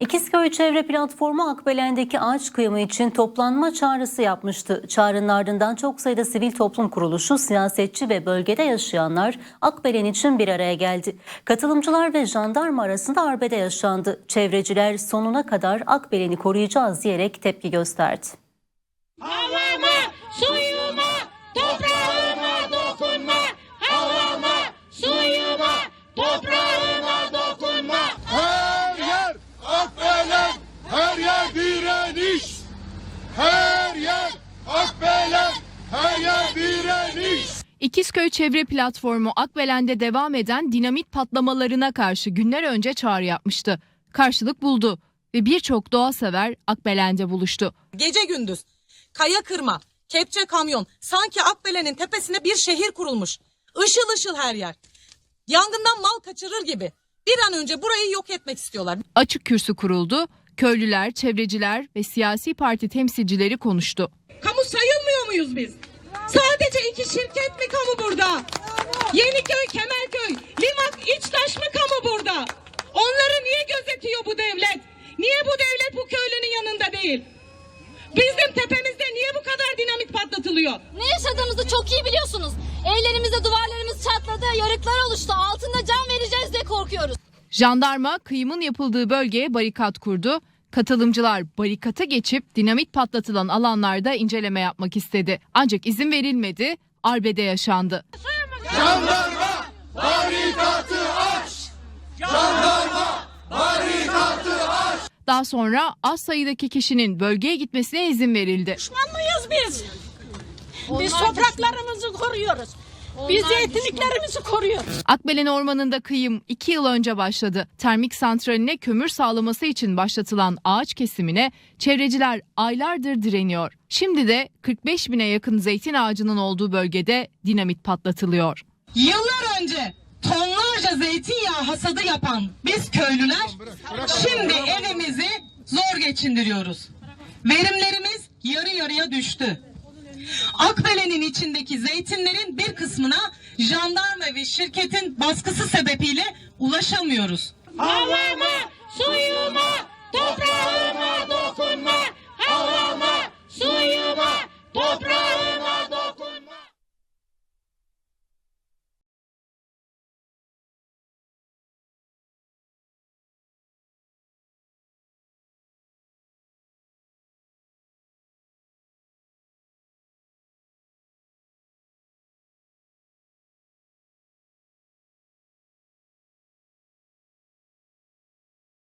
İkizköy Çevre Platformu Akbelen'deki ağaç kıyımı için toplanma çağrısı yapmıştı. Çağrının ardından çok sayıda sivil toplum kuruluşu, siyasetçi ve bölgede yaşayanlar Akbelen için bir araya geldi. Katılımcılar ve jandarma arasında arbede yaşandı. Çevreciler sonuna kadar Akbelen'i koruyacağız diyerek tepki gösterdi. Havama, suyuma, toprağıma dokunma. Havama, suyuma, toprağıma dokunma. Her yer Akbelen, her yer direniş. Her yer Akbelen, her yer direniş. İkizköy Çevre Platformu Akbelen'de devam eden dinamit patlamalarına karşı günler önce çağrı yapmıştı. Karşılık buldu ve birçok doğa sever Akbelen'de buluştu. Gece gündüz kaya kırma, kepçe kamyon sanki Akbelen'in tepesine bir şehir kurulmuş. Işıl ışıl her yer. Yangından mal kaçırır gibi. Bir an önce burayı yok etmek istiyorlar. Açık kürsü kuruldu, köylüler, çevreciler ve siyasi parti temsilcileri konuştu. Kamu sayılmıyor muyuz biz? Sadece iki şirket mi kamu burada? Yeniköy, Kemerköy, Limak, İçtaş mı kamu burada? Onları niye gözetiyor bu devlet? Niye bu devlet bu köylünün yanında değil? Bizim tepemizde niye bu kadar dinamit patlatılıyor? Ne yaşadığımızı çok iyi biliyorsunuz. Evlerimizde duvarlarımız çatladı, yarıklar oluştu. Altında can vereceğiz diye korkuyoruz. Jandarma kıyımın yapıldığı bölgeye barikat kurdu. Katılımcılar barikata geçip dinamit patlatılan alanlarda inceleme yapmak istedi. Ancak izin verilmedi, arbede yaşandı. Jandarma barikatı aç. Jandarma barikatı aç. Daha sonra az sayıdaki kişinin bölgeye gitmesine izin verildi. Düşmanlıyız biz. Biz topraklarımızı koruyoruz. Biz zeytinliklerimizi koruyoruz. Akbelen Ormanı'nda kıyım 2 yıl önce başladı. Termik santraline kömür sağlaması için başlatılan ağaç kesimine çevreciler aylardır direniyor. Şimdi de 45 bine yakın zeytin ağacının olduğu bölgede dinamit patlatılıyor. Yıllar önce tonlarca zeytinyağı hasadı yapan biz köylüler şimdi evimizi zor geçindiriyoruz. Verimlerimiz yarı yarıya düştü. Akbelen'in içindeki zeytinlerin bir kısmına jandarma ve şirketin baskısı sebebiyle ulaşamıyoruz. Havama, suyuma, toprağıma